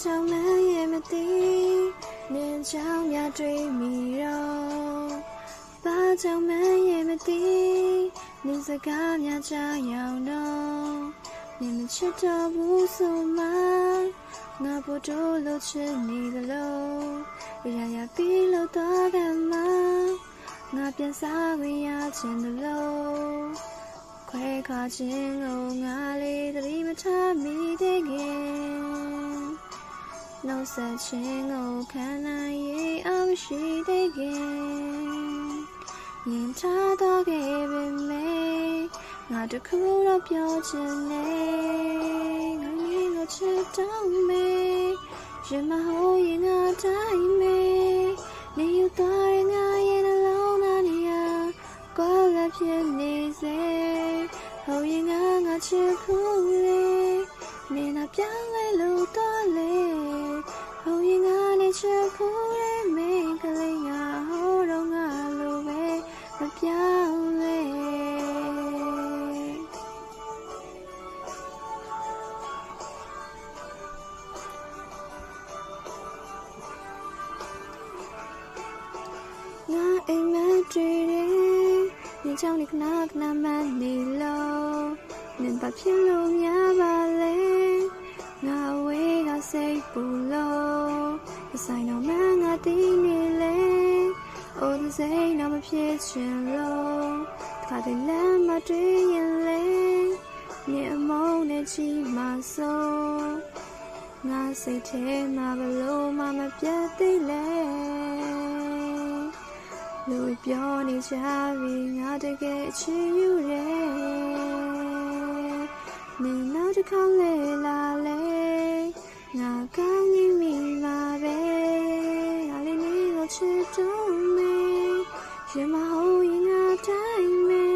ကြောင့်လဲရဲ့မသိနင်ကြောင့်များတွေ့မိတော့ဘာကြောင့်လဲရဲ့မသိနင်စကားများချရောင်တော့နင်မချစ်တော့ဘူးဆိုမှငါဖို့တို့လို့ချစ်နေသလိုရရပြီးလို့တော့ကမှငါပြန်စားခွင့်ရချင်သလိုခွဲခါခြင်းကိုငါလေးသတိမထားမိသေးခင် နှုတ်ဆက်ခြင်းကိုခံနိုင်ရေးအောင်ရှိသေးခင်မြင်ထားတော့ခဲ့ပေမဲ့ငါတခုတော့ပြောချင်တယ်ငါနေလို့ချစ်တော့မေရင်မဟုတ်ရင်ငါတိုင်းမေနေယူသွားရင်ငါရဲ့နှလုံးသားနေရာကိုယ်လည်းဖြစ်နေစေဟိုရင်ငါငါချစ်ဖို့လေနေနာပြောင်းလဲလို့တော့လေဟိုရင်ငါ နေချစ်ဖို့လေမင်းကလေးငါဟိုတော့ငါလိုပဲမပြောင်းလဲငါအိမ်မက်တွေတယ်ညချောင်းလေးခဏခဏမှနေလို့နင်ဘာဖြစ်လို့များပါလဲငါဝေးက စိတ်ပူလို့အဆိုင်တော့မှငါတည်နေလေအိုးစိတ်တော့မဖြစ်ချင်လို့ခါတည်းလမ်းမတွေ့ရင်လေညအမုန်းနဲ့ချီမဆိုးငါစိတ်ထဲမှာဘလို့မှမပြတ်သေးလဲလူပြောနေကြပြီငါတကယ်ချစ်ယူတယ်နင်နောက်တစ်ခါလေလာလေ ငါကောင်းနေမိမှာပဲငါလေးနေကိုချစ်တော့မေရင်မဟုတ်ရင်ငါတိုင်းမေ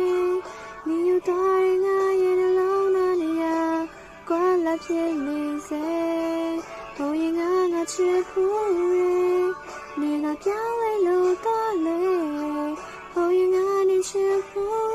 နေယူတော့ရင်ငါရဲ့နှလုံးသားနေရာကွာလာဖြစ်နေစေဟိုရင်ငါငါချစ်ဖို့ရနေကပြောင်းလဲလို့တော့လေဟိုရင်ကနေချစ်ဖို့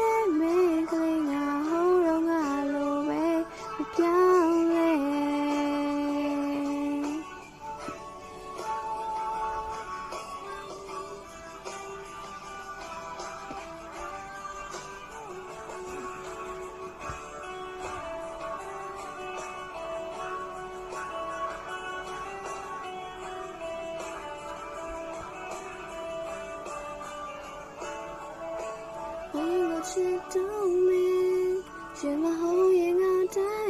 却透明，却满侯爷压在。